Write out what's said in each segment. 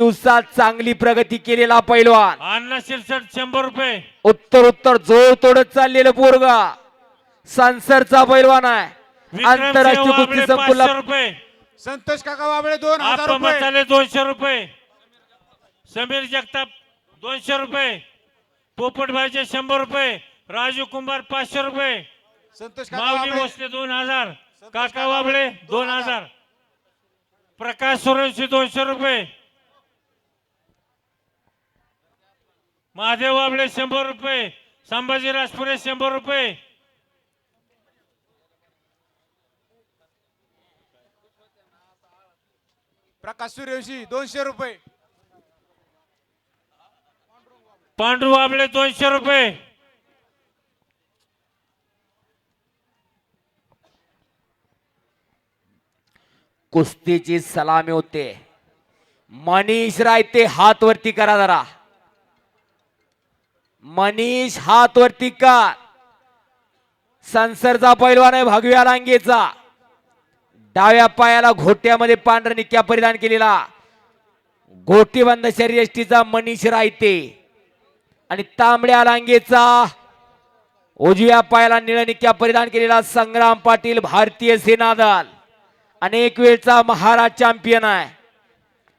दिवसात चांगली प्रगती केलेला पैलवान. अण्णा शिरसट शंभर रुपये. उत्तर उत्तर जोर तोडत चाललेलं पोरगा. संसरचा पैलवान आहे. आंतरराष्ट्रीय कुस्ती पाचशे रुपये. संतोष काका बाबळे दोन हजार रुपये. मसाले दोनशे रुपये. समीर जगताप दोनशे रुपये. पोपटभाईचे शंभर रुपये. राजू कुंभार पाचशे रुपये. संतोष काका माऊली बाबळे भोसले दोन हजार. काका वाबळे दोन हजार. प्रकाश सुरवंशी दोनशे रुपये. महादेव वाबळे शंभर रुपये संभाजी राजपुरे शंभर रुपये. प्रकाश सूर्यवंशी दोनशे रुपये. पांडू वाबळे दोनशे रुपये. कुस्तीची सलामी होते. मनीष रायते हात वरती करा जरा. मनीष हात वरती कर संसरचा पैलवान आहे भगव्या लांगेचा डाव्या पायाला घोट्यामध्ये पांढरा निक्या परिधान केलेला. गोटीबंद शरीरष्टीचा मनीष रायते. आणि तांबड्या लांगेचा उजव्या पायाला निळनिक्या परिधान केलेला संग्राम पाटील भारतीय सेना दल. अनेक वेळचा महाराज चॅम्पियन आहे.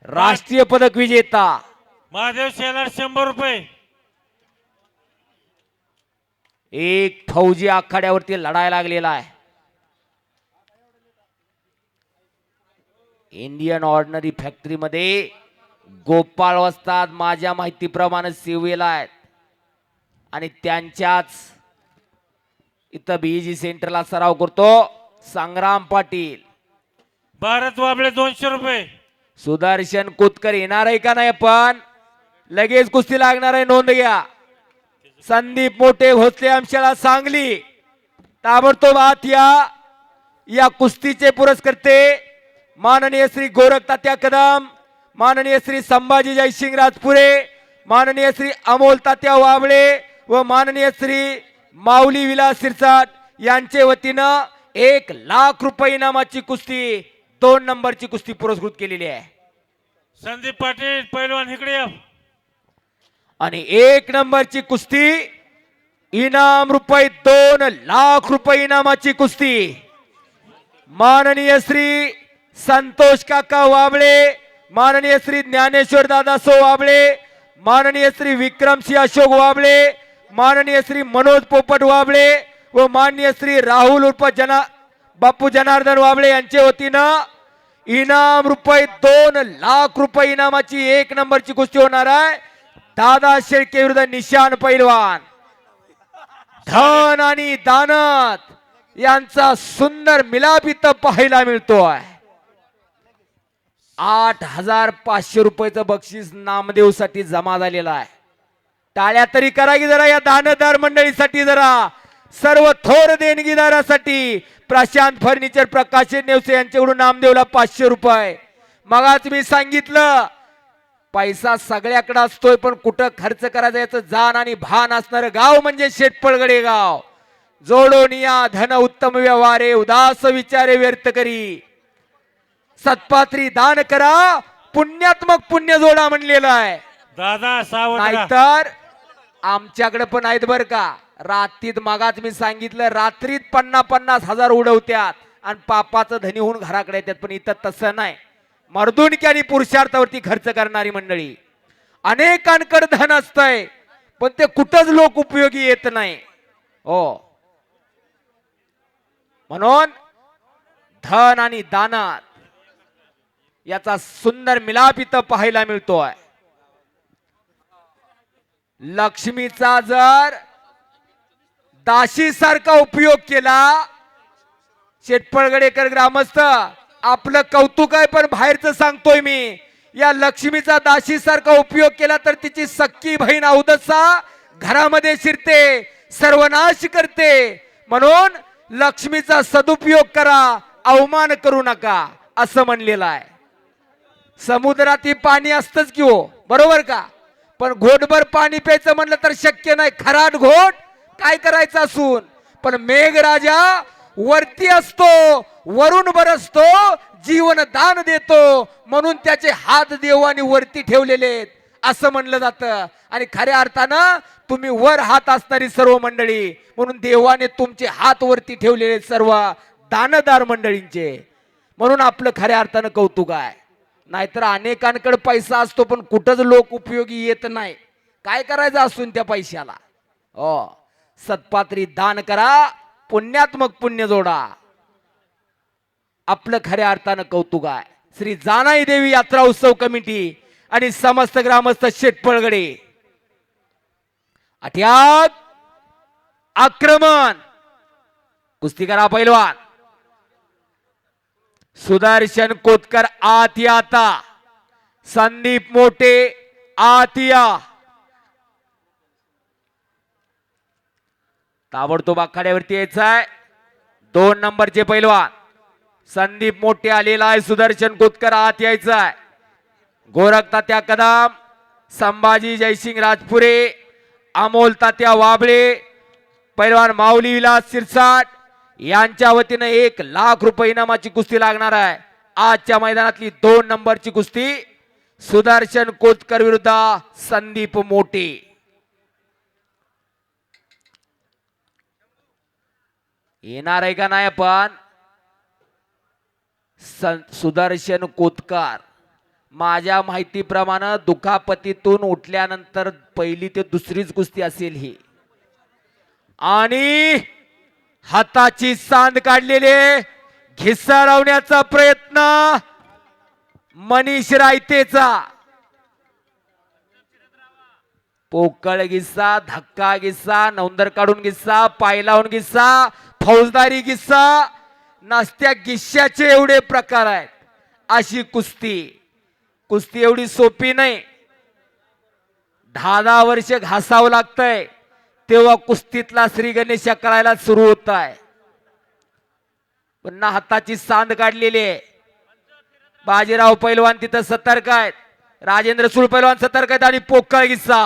राष्ट्रीय पदक विजेता. महादेव शेलार शंभर रुपये. एक फौजी आखाड्यावरती लढायला लागलेला आहे. इंडियन ऑर्डनरी फॅक्टरीमध्ये गोपाळ वस्ताद माझ्या माहितीप्रमाणे सेवेला आहेत. आणि त्यांच्याच इथं बीजी सेंटरला सराव करतो. संग्राम पाटील. भारत वाबळे दोनशे रुपये. सुदर्शन कोतकर येणार आहे का नाही? पण लगेच कुस्ती लागणार आहे. नोंद घ्या. संदीप मोठे भोसले आमच्याला सांगली. ताबडतोब आत या या कुस्तीचे पुरस्कर्ते. माननीय श्री गोरख तात्या कदम माननीय श्री संभाजी जयसिंग राजपुरे माननीय श्री अमोल तात्या वाबळे व माननीय श्री माऊली विलास सिरसाट यांचे वतीनं एक लाख रुपये इनामाची कुस्ती दोन नंबरची कुस्ती पुरस्कृत केलेली आहे. संदीप पाटील पैलवान इकडे या. आणि एक नंबरची कुस्ती इनाम रुपये दोन लाख रुपये इनामाची कुस्ती. माननीय श्री संतोष काका वाबळे माननीय श्री ज्ञानेश्वर दादासो वाबळे माननीय श्री विक्रमसिंह अशोक वाबळे माननीय श्री मनोज पोपट वाबळे व माननीय श्री राहुल उर्फ जना बापू जनार्दन वाबळे यांच्या वतीनं इनाम रुपये दोन लाख रुपये इनामाची एक नंबरची कुस्ती होणार आहे. दादा शेळके विरुद्ध निशान पैलवान. धन आणि दानत यांचा सुंदर मिलाप इथं पाहायला मिळतोय. आठ हजार पाचशे रुपयाचं बक्षीस नामदेवसाठी जमा झालेला आहे. टाळ्या तरी करा की जरा या दानदार मंडळीसाठी जरा. सर्व थोर देणगीदारासाठी प्रशांत फर्निचर प्रकाश नेवसे यांच्याकडून नामदेवला पाचशे रुपये. मगाच मी सांगितलं पैसा सगळ्याकडे असतोय पण कुठं खर्च करायचा याचं जाण आणि भान असणार गाव म्हणजे शेटपळगडे गाव. जोडून या धन उत्तम व्यवहारे उदास विचारे व्यर्थ करी. सत्पात्री दान करा पुण्यात्मक पुण्य जोडा म्हणलेलं आहे. दादा. नाहीतर आमच्याकडे पण आहेत बर का. रात्रीत मगाच मी सांगितलं रात्रीत पन्नास पन्नास हजार उडवत्यात. आणि पापाचं धनी होऊन घराकडे येतात पण इथं तसं नाही. मर्दुणकी आणि पुरुषार्थावरती खर्च करणारी मंडळी. अनेकांकडे धन असतंय पण ते कुठंच लोक उपयोगी येत नाही. हो. म्हणून धन आणि दानात याचा सुंदर मिलाप इथं पाहायला मिळतोय. लक्ष्मीचा जर दाशी सारखा उपयोग केला शेटपळगडेकर ग्रामस्थ आपलं कौतुक आहे पण बाहेरचं सांगतोय मी. या लक्ष्मीचा दाशी सारखा उपयोग केला तर तिची सक्की बहीण अवदसा घरामध्ये शिरते सर्वनाश करते. म्हणून लक्ष्मीचा सदुपयोग करा अवमान करू नका असं म्हणलेलं आहे. समुद्रातील पाणी असतंच की हो बरोबर का? पण घोटभर पाणी प्यायचं म्हणलं तर शक्य नाही खराट घोट काय करायचं असून? पण मेघराजा वरती असतो वरून बरसतो जीवन दान देतो. म्हणून त्याचे हात देवाने वरती ठेवलेले आहेत. असं म्हणलं जातं. आणि खऱ्या अर्थानं तुम्ही वर हात असणारी सर्व मंडळी म्हणून देवाने तुमचे हात वरती ठेवलेले सर्व दानदार मंडळींचे. म्हणून आपलं खऱ्या अर्थानं कौतुक आहे. नाहीतर अनेकांकडे पैसा असतो पण कुठंच लोक उपयोगी येत नाही. काय करायचं असून त्या पैशाला? ओ सत्पात्री दान करा पुण्यात्मक पुण्य जोडा. आपलं खऱ्या अर्थानं कौतुक आहे. श्री जानाई देवी यात्रा उत्सव कमिटी आणि समस्त ग्रामस्थ शेटपळगडे अठ्यात आक्रमण. कुस्तीकरा पैलवान. सुदर्शन कोतकर आत आता संदीप मोठे आतिया. ताबडतोब आखाड्यावरती यायचं आहे दोन नंबरचे पैलवान. संदीप मोठे आलेला आहे. सुदर्शन कोतकर आत यायचं आहे गोरख तात्या कदम संभाजी जयसिंग राजपुरे अमोल तात्या वाबळे पैलवान माऊली विलास सिरसाट यांच्या वतीनं एक लाख रुपये इनामाची कुस्ती लागणार आहे. आजच्या मैदानातली दोन नंबरची कुस्ती सुदर्शन कोतकर विरुद्ध संदीप मोठे. येणार आहे का नाही पण सुदर्शन कोतकार. माझ्या माहितीप्रमाणे दुखापतीतून उठल्यानंतर पहिली ते दुसरीच कुस्ती असेल ही. आणि हाताची सांद काढलेले घिसारवण्याचा प्रयत्न मनीष रायतेचा. पोकळ गिस्सा धक्का गिस्सा नौंदर काढून गिस्सा पाय लावून गिस्सा फौजदारी गिस्सा नसत्या गिस्साचे एवढे प्रकार आहेत. अशी कुस्ती. कुस्ती एवढी सोपी नाही. दहा दहा वर्ष घासावं लागतंय. तेव्हा कुस्तीतला श्री गणेश करायला सुरू होत आहे पुन्हा हाताची सांद काढलेली आहे. बाजीराव पैलवान तिथं सतर्क आहेत. राजेंद्र सुळ पैलवान सतर्क आहेत आणि पोकळ गिस्सा.